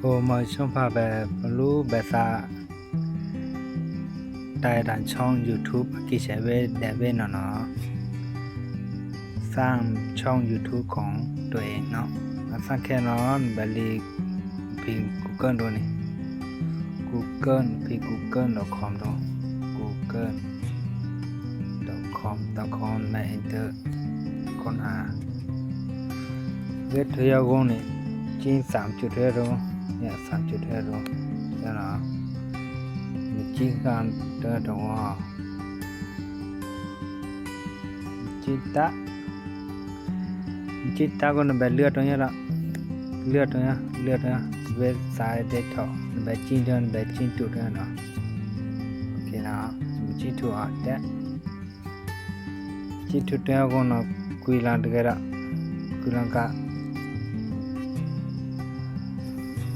โอมาช่องพาแบบรู้แบบซาได้ดันช่อง YouTube กิเชเวเดเวนเนาะสร้างช่อง YouTube ของตัวเองเนาะสร้างแค่นอนบลีพิง Google ดูนี่ Google พิง Google.com ดู Google com com ในเตอร์ค้นหาเว็เทียวกงนี่จีนสามจุดเทียว เนี่ยสามจุดแท้ตรงใช่หรอมีจริงการเดินตรงว่าจิตตะจิตตะก็นแบบเลือดตรงนี้ละเลือดตรงนี้เลือดนะเวทสายเด็ดถอดแบบจิ้นเดินแบบจิ้นจุดเดินเนาะโอเคนะจิตถูกอ่ะแต่จิตถูกเดินก็เนาะกุยลันตะกระกุยลันกะ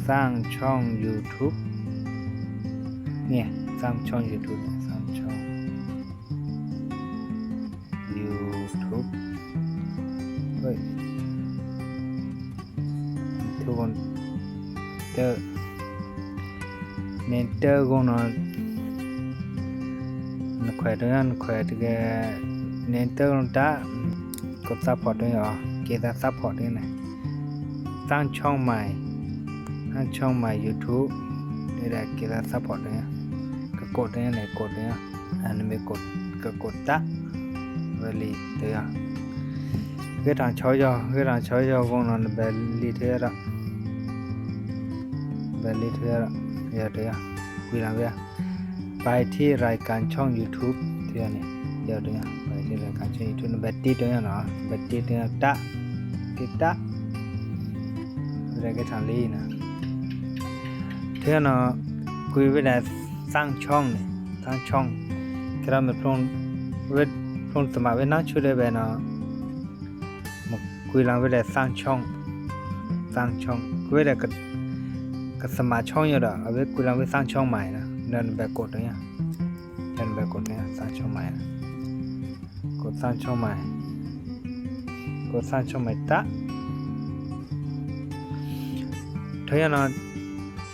สร้างช่อง YouTube เนี่ย สร้างช่อง YouTube สร้างช่อง YouTube เฮ้ยทุกคนเตอร์เนเตอร์กูนอนแขวดเงินแขวดแกเนเตอร์นตากดซัพพอร์ตด้วยเหรอเกตาซัพพอร์ตด้วยนะสร้างช่องใหม่ anchong ma youtube ni da kila support ne ka ko ne ne ko ne anime ko ka ko ta really te ya ke ta chao yo ke ta chao yo kon no ba li te ya ba li te ya ya te ya ku la ya ไปที่รายการช่อง YouTube เที่ยวนี่เดี๋ยวเดี๋ยวไปที่รายการช่อง YouTube แบตตี้ตัวนี้เนาะแบตตี้ตัวนี้ตะติตะอะไรก็ทำลีนะ thế nó quý vị là sang chong này, sang chong. Cái đó mình phong với phong từ mà với nó chưa đây về nó một quý là với là sang chong. Sang chong quý vị là cái cái sầm mà chong như đó, ở với quý là với sang chong mày nè, nên về cột đấy nha. Nên về cột đấy sang chong mày cột sang chong mày cột sang chong mày ta. Thấy nó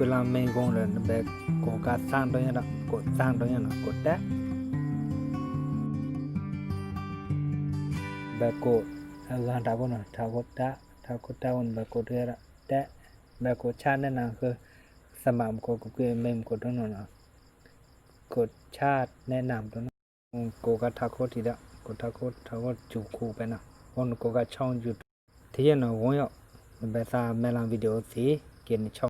กุลาเมงกงเลยเบกโกกาสร้างตัวเนี้ยนะโกดสางตัวเนี้ยนะโกดตะเบกโกลานทาบุนะทาบุตะทาบุตะวันเบกโกเทละแตะเบกโกชาตินั่นนคือสมามโกกุเกเมมโกดตัวนั้นนะกดชาติแนะนำตัวนั้นโกกาทาโคติละโกทาโคทาโคจูคูไปนะวันโกกาช่องหยุดที่เนาะวงยอเป็นภาษาแมลังวิดีโอสีเกียนช่อง